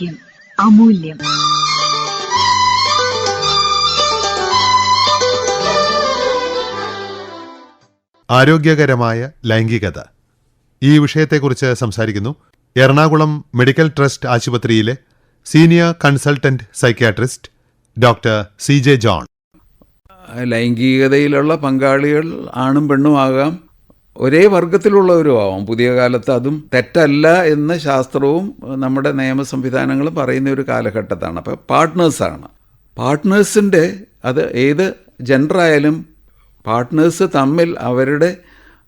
ആരോഗ്യം അമൂല്യം. ആരോഗ്യകരമായ ലൈംഗികത. ഈ വിഷയത്തെക്കുറിച്ച് സംസാരിക്കുന്നു എറണാകുളം മെഡിക്കൽ ട്രസ്റ്റ് ആശുപത്രിയിലെ senior consultant psychiatrist doctor C J John. ലൈംഗികതയിലുള്ള പങ്കാളികൾ ആണും പെണ്ണും ആകാം. ഒരേ വർഗത്തിലുള്ളവരും ആവാം. പുതിയ കാലത്ത് അതും തെറ്റല്ല എന്ന് ശാസ്ത്രവും നമ്മുടെ നിയമ സംവിധാനങ്ങളും പറയുന്ന ഒരു കാലഘട്ടത്താണ്. അപ്പോൾ പാർട്ട്നേഴ്സാണ്. പാർട്ട്നേഴ്സിന്റെ അത് ഏത് ജെൻഡറായാലും പാർട്ട്നേഴ്സ് തമ്മിൽ അവരുടെ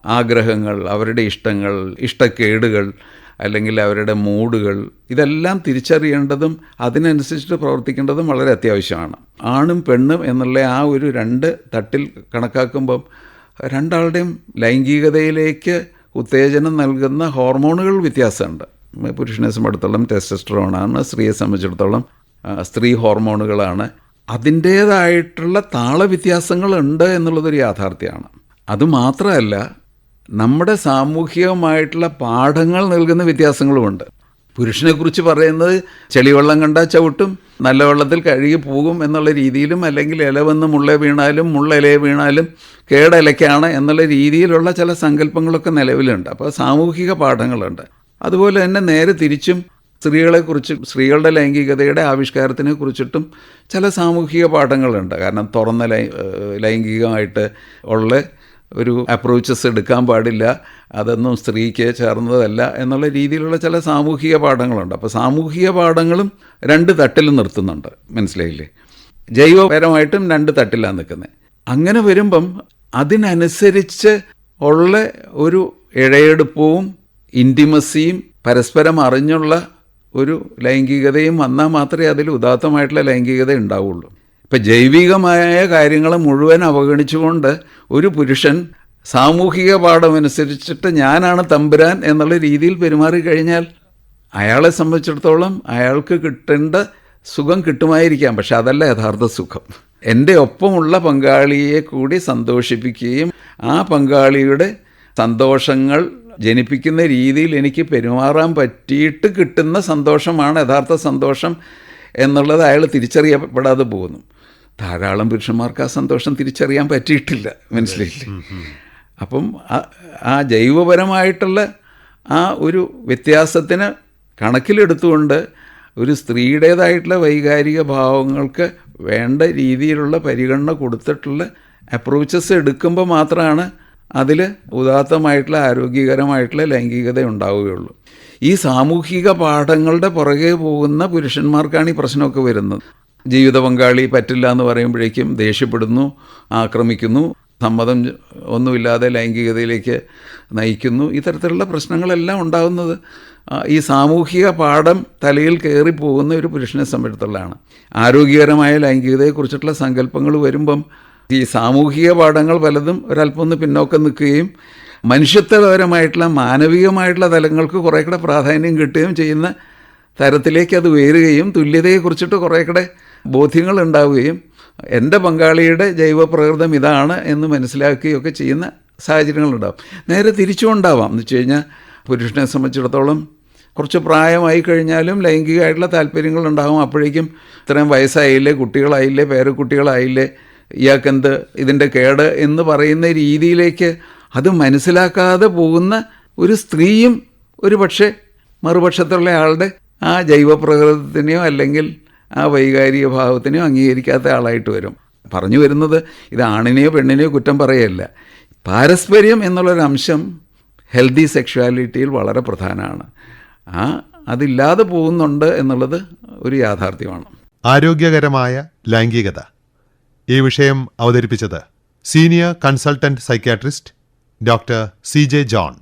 ആഗ്രഹങ്ങൾ അവരുടെ ഇഷ്ടങ്ങൾ ഇഷ്ടക്കേടുകൾ അല്ലെങ്കിൽ അവരുടെ മൂഡുകൾ ഇതെല്ലാം തിരിച്ചറിയേണ്ടതും അതിനനുസരിച്ചിട്ട് പ്രവർത്തിക്കേണ്ടതും വളരെ അത്യാവശ്യമാണ്. ആണും പെണ്ണും എന്നുള്ള ആ ഒരു രണ്ട് തട്ടിൽ കണക്കാക്കുമ്പം രണ്ടാളുടെയും ലൈംഗികതയിലേക്ക് ഉത്തേജനം നൽകുന്ന ഹോർമോണുകൾ വ്യത്യാസമുണ്ട്. പുരുഷനെ സംബന്ധിച്ചിടത്തോളം ടെസ്റ്റസ്ട്രോണാണ് സ്ത്രീയെ സംബന്ധിച്ചിടത്തോളം സ്ത്രീ ഹോർമോണുകളാണ്. അതിന്റേതായിട്ടുള്ള താളവ്യത്യാസങ്ങളുണ്ട് എന്നുള്ളതൊരു യാഥാർത്ഥ്യമാണ്. അതുമാത്രമല്ല നമ്മുടെ സാമൂഹികമായിട്ടുള്ള പാഠങ്ങൾ നൽകുന്ന വ്യത്യാസങ്ങളുമുണ്ട്. പുരുഷനെക്കുറിച്ച് പറയുന്നത് ചെളിവെള്ളം കണ്ട ചവിട്ടും നല്ല വെള്ളത്തിൽ കഴുകി പോകും എന്നുള്ള രീതിയിലും അല്ലെങ്കിൽ ഇല വന്ന് മുള്ള വീണാലും മുള്ളിലെ വീണാലും കേടലയ്ക്കാണ് എന്നുള്ള രീതിയിലുള്ള ചില സങ്കല്പങ്ങളൊക്കെ നിലവിലുണ്ട്. അപ്പോൾ സാമൂഹിക പാഠങ്ങളുണ്ട്. അതുപോലെ തന്നെ നേരെ തിരിച്ചും സ്ത്രീകളെക്കുറിച്ച് സ്ത്രീകളുടെ ലൈംഗികതയുടെ ആവിഷ്കാരത്തിനെ കുറിച്ചിട്ടും ചില സാമൂഹിക പാഠങ്ങളുണ്ട്. കാരണം തുറന്ന ലൈ ലൈംഗികമായിട്ട് ഉള്ള ഒരു അപ്രോച്ചസ് എടുക്കാൻ പാടില്ല. അതൊന്നും സ്ത്രീക്ക് ചേർന്നതല്ല എന്നുള്ള രീതിയിലുള്ള ചില സാമൂഹിക പാഠങ്ങളുണ്ട്. അപ്പോൾ സാമൂഹിക പാഠങ്ങളും രണ്ട് തട്ടിൽ നിർത്തുന്നുണ്ട്. മനസ്സിലായില്ലേ? ജൈവപരമായിട്ടും രണ്ട് തട്ടിലാണ് നിൽക്കുന്നത്. അങ്ങനെ വരുമ്പം അതിനനുസരിച്ച് ഉള്ള ഒരു ഇഴയെടുപ്പവും ഇന്റിമസിയും പരസ്പരം അറിഞ്ഞുള്ള ഒരു ലൈംഗികതയും വന്നാൽ മാത്രമേ അതിൽ ഉദാത്തമായിട്ടുള്ള ലൈംഗികത ഉണ്ടാവുള്ളൂ. ഇപ്പം ജൈവികമായ കാര്യങ്ങൾ മുഴുവൻ അവഗണിച്ചുകൊണ്ട് ഒരു പുരുഷൻ സാമൂഹിക പാഠമനുസരിച്ചിട്ട് ഞാനാണ് തമ്പുരാൻ എന്നുള്ള രീതിയിൽ പെരുമാറി കഴിഞ്ഞാൽ അയാളെ സംബന്ധിച്ചിടത്തോളം അയാൾക്ക് കിട്ടേണ്ട സുഖം കിട്ടുമായിരിക്കാം. പക്ഷെ അതല്ല യഥാർത്ഥ സുഖം. എന്റെ ഒപ്പമുള്ള പങ്കാളിയെ കൂടി സന്തോഷിപ്പിക്കുകയും ആ പങ്കാളിയുടെ സന്തോഷങ്ങൾ ജനിപ്പിക്കുന്ന രീതിയിൽ എനിക്ക് പെരുമാറാൻ പറ്റിയിട്ട് കിട്ടുന്ന സന്തോഷമാണ് യഥാർത്ഥ സന്തോഷം എന്നുള്ളത് അയാൾ തിരിച്ചറിയപ്പെടാതെ പോകുന്നു. ധാരാളം പുരുഷന്മാർക്ക് ആ സന്തോഷം തിരിച്ചറിയാൻ പറ്റിയിട്ടില്ല. മനസ്സിലായില്ലേ? അപ്പം ആ- ജൈവപരമായിട്ടുള്ള ആ ഒരു വ്യത്യാസത്തിന് കണക്കിലെടുത്തുകൊണ്ട് ഒരു സ്ത്രീയുടേതായിട്ടുള്ള വൈകാരിക ഭാവങ്ങൾക്ക് വേണ്ട രീതിയിലുള്ള പരിഗണന കൊടുത്തിട്ടുള്ള അപ്രോച്ചസ് എടുക്കുമ്പോൾ മാത്രമാണ് അതിൽ ഉദാത്തമായിട്ടുള്ള ആരോഗ്യകരമായിട്ടുള്ള ലൈംഗികത ഉണ്ടാവുകയുള്ളൂ. ഈ സാമൂഹിക പാഠങ്ങളുടെ പുറകെ പോകുന്ന പുരുഷന്മാർക്കാണ് ഈ പ്രശ്നമൊക്കെ വരുന്നത്. ജീവിത പങ്കാളി പറ്റില്ല എന്ന് പറയുമ്പോഴേക്കും ദേഷ്യപ്പെടുന്നു ആക്രമിക്കുന്നു സമ്മതം ഒന്നുമില്ലാതെ ലൈംഗികതയിലേക്ക് നയിക്കുന്നു. ഇത്തരത്തിലുള്ള പ്രശ്നങ്ങളെല്ലാം ഉണ്ടാകുന്നത് ഈ സാമൂഹിക പാഠം തലയിൽ കയറി പോകുന്ന ഒരു പുരുഷനെ സംബന്ധിച്ചുള്ളതാണ് ആരോഗ്യകരമായ ലൈംഗികതയെക്കുറിച്ചിട്ടുള്ള സങ്കല്പങ്ങൾ വരുമ്പം ഈ സാമൂഹിക പാഠങ്ങൾ പലതും ഒരല്പം ഒന്ന് പിന്നോക്കം നിൽക്കുകയും മനുഷ്യത്വപരമായിട്ടുള്ള മാനവികമായിട്ടുള്ള തലങ്ങൾക്ക് കുറേ കൂടെ പ്രാധാന്യം കിട്ടുകയും ചെയ്യുന്ന തരത്തിലേക്ക് അത് ഉയരുകയും തുല്യതയെക്കുറിച്ചിട്ട് കുറേ കൂടെ ബോധ്യങ്ങൾ ഉണ്ടാവുകയും എന്റെ പങ്കാളിയുടെ ജൈവപ്രകൃതം ഇതാണ് എന്ന് മനസ്സിലാക്കുകയൊക്കെ ചെയ്യുന്ന സാഹചര്യങ്ങളുണ്ടാവും. നേരെ തിരിച്ചും ഉണ്ടാവാം എന്ന് വെച്ച് കഴിഞ്ഞാൽ പുരുഷനെ സംബന്ധിച്ചിടത്തോളം കുറച്ച് പ്രായമായി കഴിഞ്ഞാലും ലൈംഗികമായിട്ടുള്ള താല്പര്യങ്ങളുണ്ടാകും അപ്പോഴേക്കും ഇത്രയും വയസ്സായില്ലേ കുട്ടികളായില്ലേ പേരക്കുട്ടികളായില്ലേ ഇയാൾക്കെന്ത് ഇതിന്റെ കേട് എന്ന് പറയുന്ന രീതിയിലേക്ക് അത് മനസ്സിലാക്കാതെ പോകുന്ന ഒരു സ്ത്രീയും ഒരു പക്ഷേ മറുപക്ഷത്തുള്ള ആളുടെ ആ ജൈവപ്രകൃതത്തിനെയോ അല്ലെങ്കിൽ ആ വൈകാരിക ഭാവത്തിനെയോ അംഗീകരിക്കാത്ത ആളായിട്ട് വരും. പറഞ്ഞു വരുന്നത് ഇത് ആണിനെയോ പെണ്ണിനെയോ കുറ്റം പറയല്ല. പാരസ്പര്യം എന്നുള്ളൊരു അംശം ഹെൽത്തി സെക്ഷുവാലിറ്റിയിൽ വളരെ പ്രധാനമാണ്. ആ അതില്ലാതെ പോകുന്നുണ്ട് എന്നുള്ളത് ഒരു യാഥാർത്ഥ്യമാണ്. ആരോഗ്യകരമായ ലൈംഗികത. ഈ വിഷയം അവതരിപ്പിച്ചത് senior consultant psychiatrist doctor C J John.